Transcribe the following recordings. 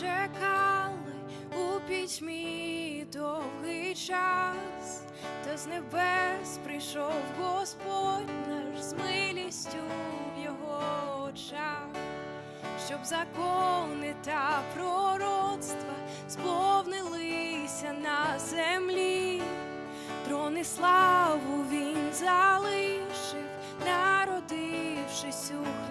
чекали у пітьмі довгий час, та з небес прийшов Господь наш з милістю в його очах, щоб закони та пророцтва сповнилися на землі, трони славу він залишив, народившись у хліві.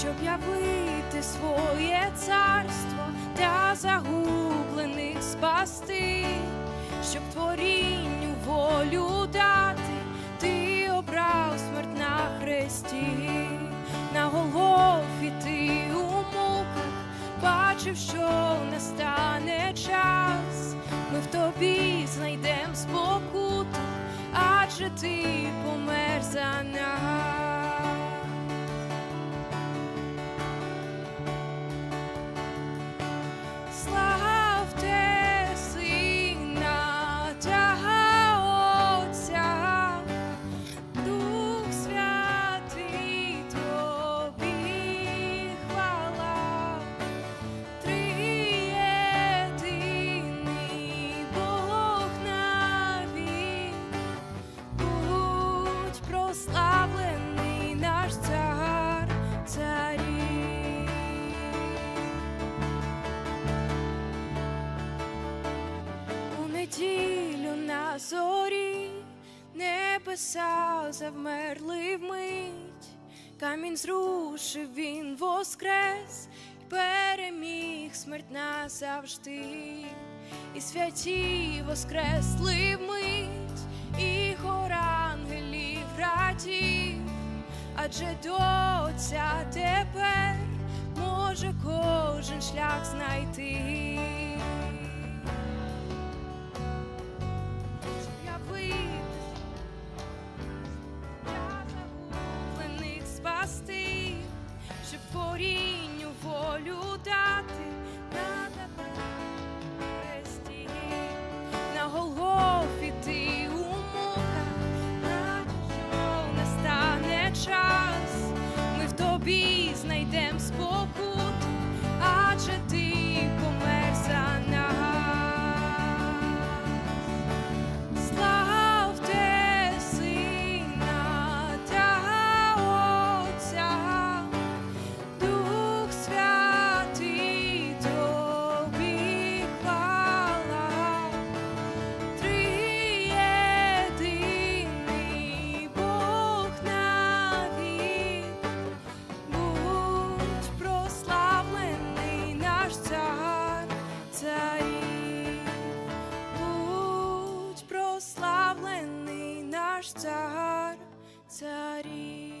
Щоб явити своє царство та загублених спасти, щоб творінню волю дати, ти обрав смерть на хресті, на Голгофі ти у муках бачив, що настане час, ми в тобі знайдем спокуту, адже ти помер за нас. Небеса завмерли вмить, камінь зрушив він воскрес, й переміг смерть назавжди, і святі воскресли вмить, і хор ангелів радів, адже до Отця тепер може кожен шлях знайти. спасти, щоб корінню волю дати. На хресті, на голові, ти у муках, на що настане час, ми в тобі знайдемо спокій. прославлений наш цар царів.